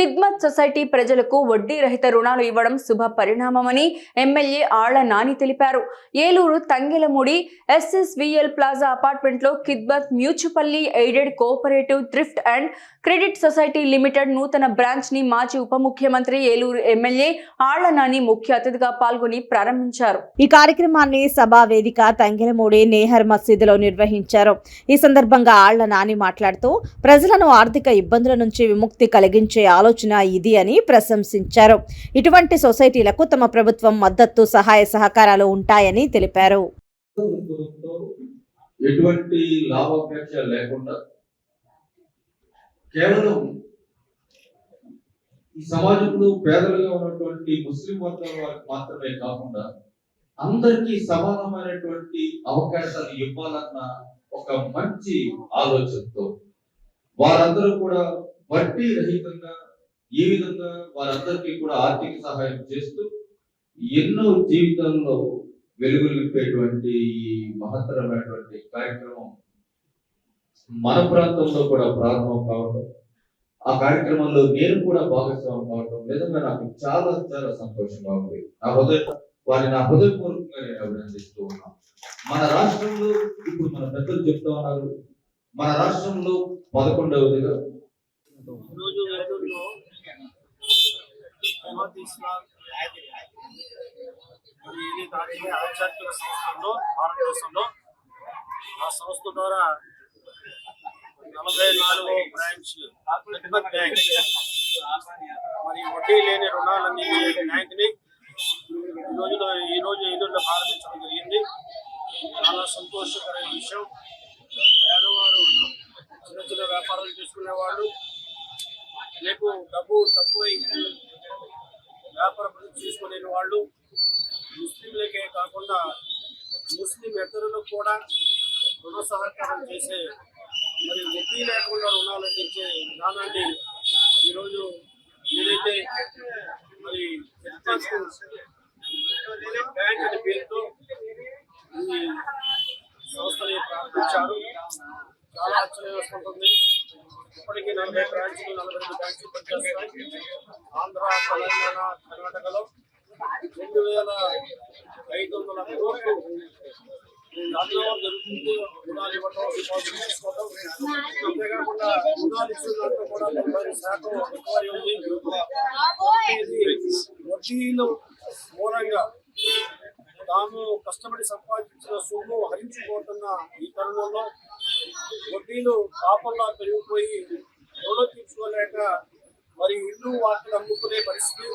కిద్మత్ society ప్రజలకు వడ్డీ రహిత రుణాలు ఇవ్వడం శుభ పరిణామమని ఎమ్మెల్యే ఆళ్ళ నాని తెలిపారు. ఏలూరు తంగెలముడి ఎస్ఎస్విఎల్ ప్లాజా అపార్ట్మెంట్లో Khidmat mutually aided cooperative thrift and credit society limited నూతన బ్రాంచ్ని మాజీ ఉప ముఖ్యమంత్రి ఏలూరు ఎమ్మెల్యే ఆళ్ళ నాని ముఖ్య అతిథిగా పాల్గొని ప్రారంభించారు. ఈ కార్యక్రమాన్ని సభా వేదిక తంగిరమూడి నేహర్ మసీదులో నిర్వహించారు. ఈ సందర్భంగా ఆళ్ళ నాని మాట్లాడుతూ ప్రజలను ఆర్థిక ఇబ్బందుల నుంచి విముక్తి కలిగించే ఆలోచన ఆలోచన ఇది అని ప్రశంసించారు. ఇటువంటి సొసైటీలకు తమ ప్రభుత్వం మద్దతు సహాయ సహకారాలు ఉంటాయని తెలిపారు. ఎటువంటి లాభాపేక్ష లేకుండా కేవలం ఈ సమాజంలో పేదలుగా ఉన్నటువంటి ముస్లిం వర్గాల వారికి మాత్రమే కాకుండా అందరికీ సమానమైనటువంటి అవకాశాలు ఇవ్వాలన్న ఒక మంచి ఆలోచనతో వారందరూ కూడా వడ్డీ రహితంగా ఈ విధంగా వారందరికీ కూడా ఆర్థిక సహాయం చేస్తూ ఎన్నో జీవితంలో వెలుగులు నింపేటువంటి ఈ మహత్తరమైనటువంటి కార్యక్రమం మన ప్రాంతంలో కూడా ప్రారంభం కావడం ఆ కార్యక్రమంలో నేను కూడా భాగస్వామి కావడం నిజంగా నాకు చాలా చాలా సంతోషంగా ఉంది నా హృదయ వారిని నా హృదయపూర్వకంగా నేను అభినందిస్తూ ఉన్నాను. మన రాష్ట్రంలో ఇప్పుడు మన పెద్దలు చెప్తా ఉన్నారు. మన రాష్ట్రంలో పదకొండవదిగా ఈరోజు ఇది దానికి ఆధ్యాత్మిక సంస్థల్లో భారతదేశంలో ఆ సంస్థ ద్వారా నలభై నాలుగు బ్రాంచ్ బ్యాంక్ మరి వడ్డీ లేని రుణాలు అందించే బ్యాంక్ని ఈ రోజులో ఈ రోజు ఏలూరులో ప్రారంభించడం జరిగింది. చాలా సంతోషకరమైన విషయం. పేదవారు చిన్న చిన్న వ్యాపారాలు చేసుకునేవాళ్ళు రేపు డబ్బు తక్కువై వ్యాపార ప్రవృత్తి చేసుకోలేని వాళ్ళు ముస్లింలకే కాకుండా ముస్లిం ఇతరులకు కూడా రుణ సహకారం చేసే మరి వడ్డీ లేకుండా రుణాలు అందించే విధానాన్ని ఈరోజు ఏదైతే మరి బ్యాంక్ అనే పేరుతో ఈ సంస్థని ప్రారంభించారు. చాలా ఆశ్చర్యం ఇప్పటికీ నలభై బ్రాంచ్లు నలభై రెండు బ్రాంచ్లు పనిచేస్తాయి ఆంధ్ర తెలంగాణ కర్ణాటకలో రెండు వేల ఐదు వందల కోట్లు దాంట్లో జరుగుతుంది రుణాలు ఇవ్వటం డిపాజిట్ తీసుకోవటం అంతేకాకుండా రుణాలు ఇచ్చిన దాంట్లో కూడా తొంభై శాతం రికవరీ ఉంది వడ్డీలు మూలంగా తాము కష్టపడి సంపాదించిన సొమ్ము హరించుకోతున్న ఈ తరుణంలో వడ్డీలు పాపంలా పెరిగిపోయి రుణం తీర్చుకోలేక మరి ఇల్లు వాటిని అమ్ముకునే పరిస్థితి